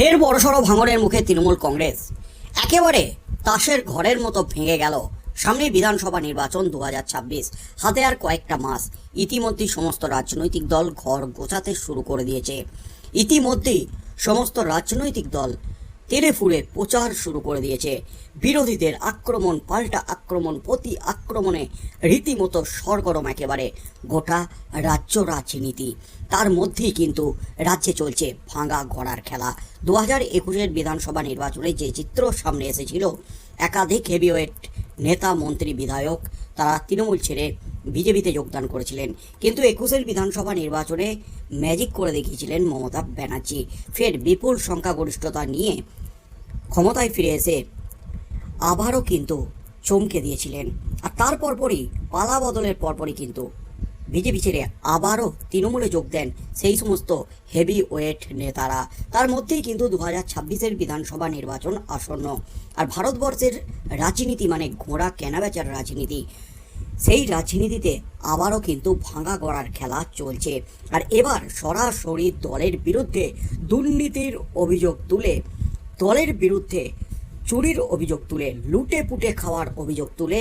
ফের বড়সড় ভাঙনের মুখে তৃণমূল কংগ্রেস। একেবারে তাসের ঘরের মতো ভেঙে গেল সামনে বিধানসভা নির্বাচন দু হাজার ছাব্বিশ। হাতে আর কয়েকটা মাস। ইতিমধ্যে সমস্ত রাজনৈতিক দল ঘর গোছাতে শুরু করে দিয়েছে। ইতিমধ্যেই সমস্ত রাজনৈতিক দল তেড়ে ফুড়ে প্রচার শুরু করে দিয়েছে। বিরোধীদের আক্রমণ, পাল্টা আক্রমণ, প্রতি আক্রমণে রীতিমতো সরগরম একেবারে। গোটা রাজ্য রাজনীতি। তার মধ্যেই কিন্তু রাজ্যে চলছে ভাঙা গড়ার খেলা। দু হাজার একুশের বিধানসভা নির্বাচনে যে চিত্র সামনে এসেছিল, একাধিক হেভিওয়েট নেতা, মন্ত্রী, বিধায়ক, তারা তৃণমূল ছেড়ে বিজেপিতে যোগদান করেছিলেন। কিন্তু একুশের বিধানসভা নির্বাচনে ম্যাজিক করে দেখিয়েছিলেন মমতা ব্যানার্জি। ফের বিপুল সংখ্যাগরিষ্ঠতা নিয়ে ক্ষমতায় ফিরে এসে আবারও কিন্তু চমকে দিয়েছিলেন। আর তার পরপরই, পালা বদলের পরপরই কিন্তু বিজেপি ছেড়ে আবারও তৃণমূলে যোগ দেন সেই সমস্ত হেভি ওয়েট নেতারা। তার মধ্যেই কিন্তু দু হাজার ছাব্বিশের বিধানসভা নির্বাচন আসন্ন। আর ভারতবর্ষের রাজনীতি মানে ঘোড়া কেনাবেচার রাজনীতি। সেই রাজনীতিতে আবারও কিন্তু ভাঙা গড়ার খেলা চলছে। আর এবার সরাসরি দলের বিরুদ্ধে দুর্নীতির অভিযোগ তুলে, দলের বিরুদ্ধে চুরির অভিযোগ তুলে লুটে পুটে খাওয়ার অভিযোগ তুলে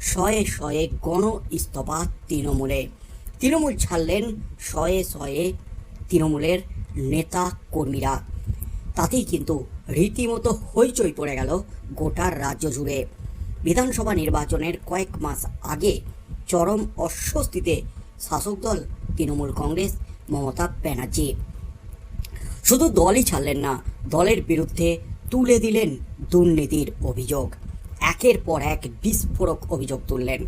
শয়ে শয়ে গণ ইস্তফা তৃণমূলে। তৃণমূল ছাড়লেন শয়ে শয়ে তৃণমূলের নেতা কর্মীরা। তাতেই কিন্তু রীতিমতো হইচই পড়ে গেল গোটা রাজ্য জুড়ে। বিধানসভা নির্বাচনের কয়েক মাস আগে চরম অস্বস্তিতে শাসক দল তৃণমূল কংগ্রেস, মমতা ব্যানার্জি। শুধু দলই ছাড়লেন না, দলের বিরুদ্ধে তুলে দিলেন দুর্নীতির অভিযোগ। একের পর এক বিস্ফোরক অভিযোগ তুললেন।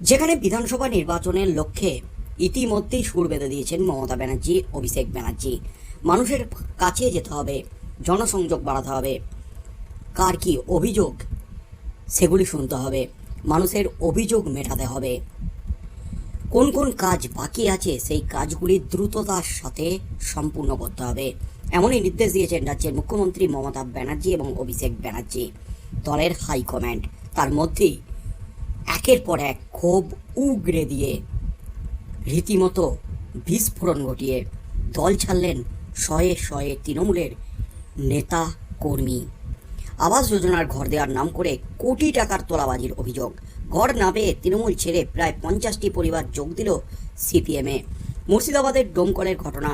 যেখানে বিধানসভা নির্বাচনের লক্ষ্যে ইতিমধ্যেই সুর বেঁধে দিয়েছেন মমতা ব্যানার্জি, অভিষেক ব্যানার্জি। মানুষের কাছে যেতে হবে, জনসংযোগ বাড়াতে হবে। কার কি অভিযোগ? সেগুলি শুনতে হবে। মানুষের অভিযোগ মেটাতে হবে। কোন কোন কাজ বাকি আছে, সেই কাজগুলি দ্রুততার সাথে সম্পূর্ণ করতে হবে। এমনই নির্দেশ দিয়েছেন রাজ্যের মুখ্যমন্ত্রী মমতা ব্যানার্জি এবং অভিষেক ব্যানার্জি। দলের হাইকমান্ড তার মধ্যেই একের পর এক ক্ষোভ উগড়ে দিয়ে রীতিমতো বিস্ফোরণ ঘটিয়ে দল ছাড়লেন শয়ে শয়ে তৃণমূলের নেতা কর্মী। আবাস যোজনার ঘর দেওয়ার নাম করে কোটি টাকার তোলাবাজির অভিযোগ। ঘর না পেয়ে তৃণমূল ছেড়ে প্রায় পঞ্চাশটি পরিবার যোগ দিল সিপিএমে। মুর্শিদাবাদের ডোমকলের ঘটনা।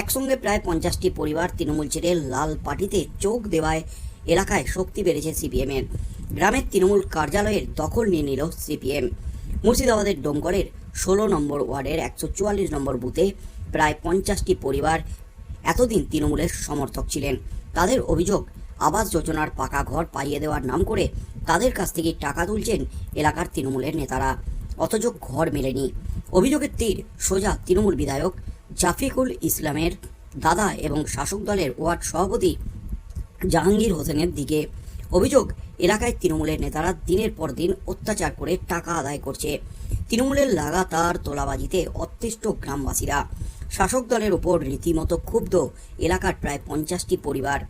একসঙ্গে প্রায় পঞ্চাশটি পরিবার তৃণমূল ছেড়ে লাল পার্টিতে চোখ দেওয়ায় এলাকায় শক্তি বেড়েছে সিপিএমের গ্রামের তৃণমূল কার্যালয়ের দখল নিয়ে নিল সিপিএম। মুর্শিদাবাদের ডোমকলের ষোলো নম্বর ওয়ার্ডের একশো চুয়াল্লিশ নম্বর বুথে প্রায় পঞ্চাশটি পরিবার এতদিন তৃণমূলের সমর্থক ছিলেন। তাদের অভিযোগ আবাস যোজনার পাকা ঘর পাইয়ে দেওয়ার নাম করে তাদের কাছ থেকে টাকা তুলছেন এলাকার তৃণমূলের নেতারা। অথচ ঘর মেলেনি। অভিযোগের তীর সোজা তৃণমূল বিধায়ক জাফিকুল ইসলামের দাদা এবং শাসক দলের ওয়ার্ড সভাপতি জাহাঙ্গীর হোসেনের দিকে। অভিযোগ, এলাকায় তৃণমূলের নেতারা দিনের পর দিন অত্যাচার করে টাকা আদায় করছে। তৃণমূলের লাগাতার তোলাবাজিতে অতিষ্ঠ গ্রামবাসীরা। শাসক দলের ওপর রীতিমতো ক্ষুব্ধ এলাকার প্রায় পঞ্চাশটি পরিবার।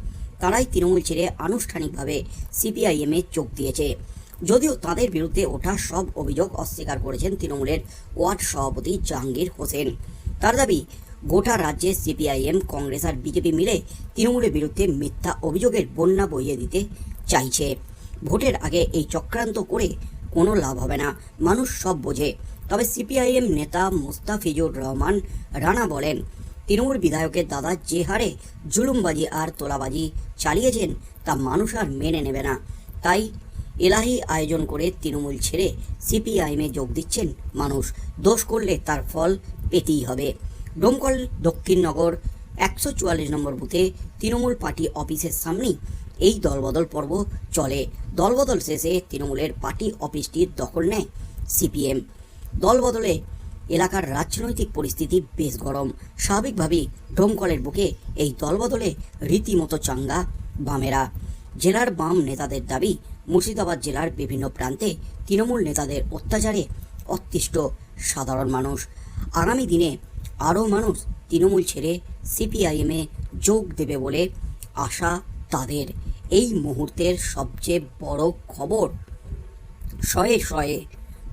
তারাই তৃণমূল ছেড়ে আনুষ্ঠানিকভাবে সিপিআইএমে যোগ দিয়েছে। যদিও তাদের বিরুদ্ধে ওঠা সব অভিযোগ অস্বীকার করেছেন তৃণমূলের ওয়ার্ড সভাপতি জাহাঙ্গীর হোসেন। তার দাবি, গোটা রাজ্যে সিপিআইএম, কংগ্রেস আর বিজেপি মিলে তৃণমূলের বিরুদ্ধে মিথ্যা অভিযোগের বন্যা বইয়ে দিতে চাইছে। ভোটের আগে এই চক্রান্ত করে কোনো লাভ হবে না, মানুষ সব বোঝে। তবে সিপিআইএম নেতা মোস্তাফিজুর রহমান রানা বলেন তৃণমূল বিধায়কের দাদা যে হারে জুলুমবাজি আর তোলাবাজি চালিয়েছেন তা মানুষ আর মেনে নেবে না। তাই এলাহি আয়োজন করে তৃণমূল ছেড়ে সিপিআইএমে যোগ দিচ্ছেন মানুষ। দোষ করলে তার ফল পেতেই হবে। ডোমকল দক্ষিণনগর একশো চুয়াল্লিশ নম্বর বুথে তৃণমূল পার্টি অফিসের সামনেই এই দলবদল পর্ব চলে। দলবদল শেষে তৃণমূলের পার্টি অফিসটির দখল নেয় সিপিএম। দলবদলে এলাকার রাজনৈতিক পরিস্থিতি বেশ গরম। স্বাভাবিকভাবেই ডোমকলের বুকে এই দলবদলে রীতিমতো চাঙ্গা বামেরা। জেলার বাম নেতাদের দাবি, মুর্শিদাবাদ জেলার বিভিন্ন প্রান্তে তৃণমূল নেতাদের অত্যাচারে অতিষ্ঠ সাধারণ মানুষ। আগামী দিনে আরও মানুষ তৃণমূল ছেড়ে সিপিআইএমে যোগ দেবে বলে আশা তাদের। এই মুহূর্তের সবচেয়ে বড় খবর শয়ে শয়ে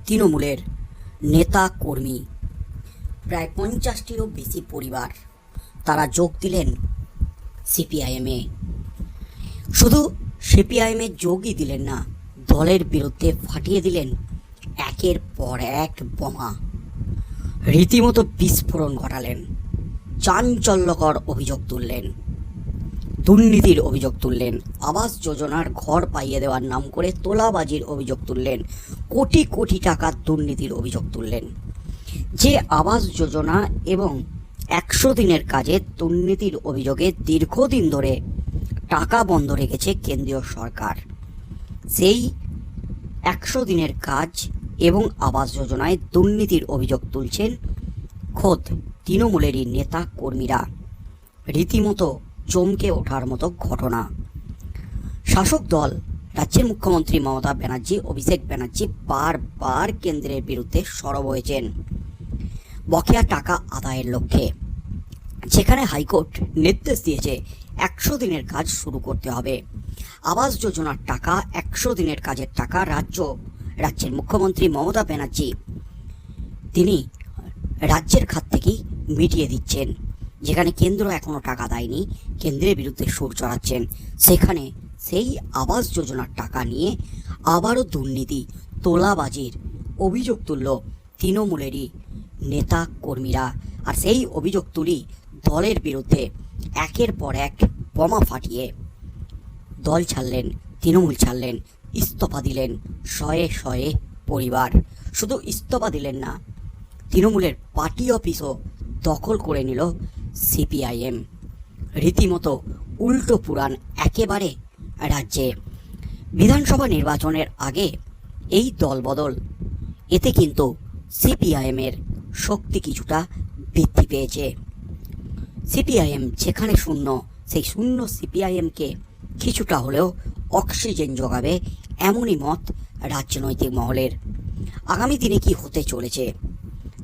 তৃণমূলের। নেতা কর্মী। প্রায় পঞ্চাশটিরও বেশি পরিবার তারা যোগ দিলেন সিপিআইএমে। শুধু সিপিআইএমে যোগই দিলেন না, দলের বিরুদ্ধে ফাটিয়ে দিলেন একের পর এক বোমা। রীতিমতো বিস্ফোরণ ঘটালেন, চাঞ্চল্যকর অভিযোগ তুললেন। দুর্নীতির অভিযোগ তুললেন। আবাস যোজনার ঘর পাইয়ে দেওয়ার নাম করে তোলাবাজির অভিযোগ তুললেন। কোটি কোটি টাকার দুর্নীতির অভিযোগ তুললেন। যে আবাস যোজনা এবং একশো দিনের কাজে দুর্নীতির অভিযোগে দীর্ঘদিন ধরে টাকা বন্ধ রেখেছে কেন্দ্রীয় সরকার। সেই একশো দিনের কাজ এবং আবাস যোজনায় দুর্নীতির অভিযোগ তুলছেন খোদ তৃণমূলেরই নেতা কর্মীরা। রীতিমতো চমকে ওঠার মতো ঘটনা। শাসক দল, রাজ্যের মুখ্যমন্ত্রী মমতা ব্যানার্জি, অভিষেক ব্যানার্জি বারবার কেন্দ্রের বিরুদ্ধে সরব হয়েছেন। বকেয়া টাকা আদায়ের লক্ষ্যে। যেখানে হাইকোর্ট নির্দেশ দিয়েছে, একশো দিনের কাজ শুরু করতে হবে। আবাস যোজনার টাকা, একশো দিনের কাজের টাকা রাজ্য, রাজ্যের মুখ্যমন্ত্রী মমতা ব্যানার্জি। তিনি রাজ্যের খাত থেকেই মিটিয়ে দিচ্ছেন। যেখানে কেন্দ্র এখনও টাকা দেয়নি, কেন্দ্রের বিরুদ্ধে সুর চড়াচ্ছেন। সেখানে সেই আবাস যোজনার টাকা নিয়ে আবারও দুর্নীতি, তোলাবাজির অভিযোগ তুলল তৃণমূলেরই নেতা কর্মীরা। আর সেই অভিযোগ তুলি দলের বিরুদ্ধে একের পর এক বোমা ফাটিয়ে দল ছাড়লেন, তৃণমূল ছাড়লেন, ইস্তফা দিলেন শয়ে শয়ে পরিবার। শুধু ইস্তফা দিলেন না, তৃণমূলের পার্টি অফিসও দখল করে নিল সিপিআইএম। রীতিমতো উল্টো পুরাণ একেবারে রাজ্যে। বিধানসভা নির্বাচনের আগে এই দলবদল, এতে কিন্তু সিপিআইএমের শক্তি কিছুটা বৃদ্ধি পেয়েছে। সিপিআইএম যেখানে শূন্য, সেই শূন্য সিপিআইএমকে কিছুটা হলেও অক্সিজেন যোগাবে এমনই মত রাজনৈতিক মহলের। আগামী দিনে কি হতে চলেছে?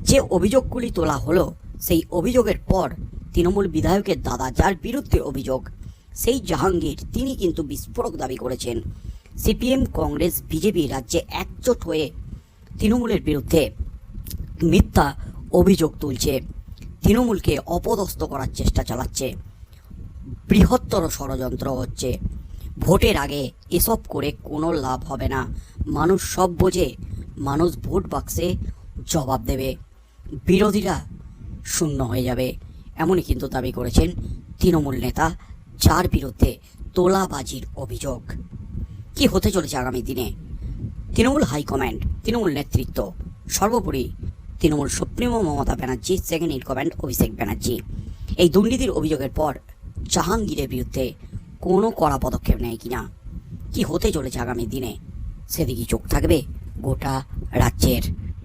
যে অভিযোগগুলি তোলা হলো, সেই অভিযোগের পর তৃণমূল বিধায়কের দাদা যার বিরুদ্ধে অভিযোগ, সেই জাহাঙ্গীর তিনি কিন্তু বিস্ফোরক দাবি করেছেন। সিপিএম, কংগ্রেস, বিজেপি রাজ্যে একজোট হয়ে তৃণমূলের বিরুদ্ধে মিথ্যা অভিযোগ তুলছে। তৃণমূলকে অপদস্থ করার চেষ্টা চালাচ্ছে। বৃহত্তর ষড়যন্ত্র হচ্ছে। ভোটের আগে এসব করে কোনো লাভ হবে না। মানুষ সব বোঝে, মানুষ ভোট বাক্সে জবাব দেবে। বিরোধীরা শূন্য হয়ে যাবে। এমনই কিন্তু দাবি করেছেন তৃণমূল নেতা যার বিরুদ্ধে তোলাবাজির অভিযোগ। কি হতে চলেছে আগামী দিনে? তৃণমূল হাইকমান্ড, তৃণমূল নেতৃত্ব, সর্বোপরি Trinamool supremo Mamata Banerjee, second in command Abhishek Banerjee. এই দুর্নীতির অভিযোগের পর জাহাঙ্গীরের বিরুদ্ধে কোনো কড়া পদক্ষেপ নেয় কিনা? কি হতে চলেছে আগামী দিনে? সেদিকে চোখ থাকবে গোটা রাজ্যের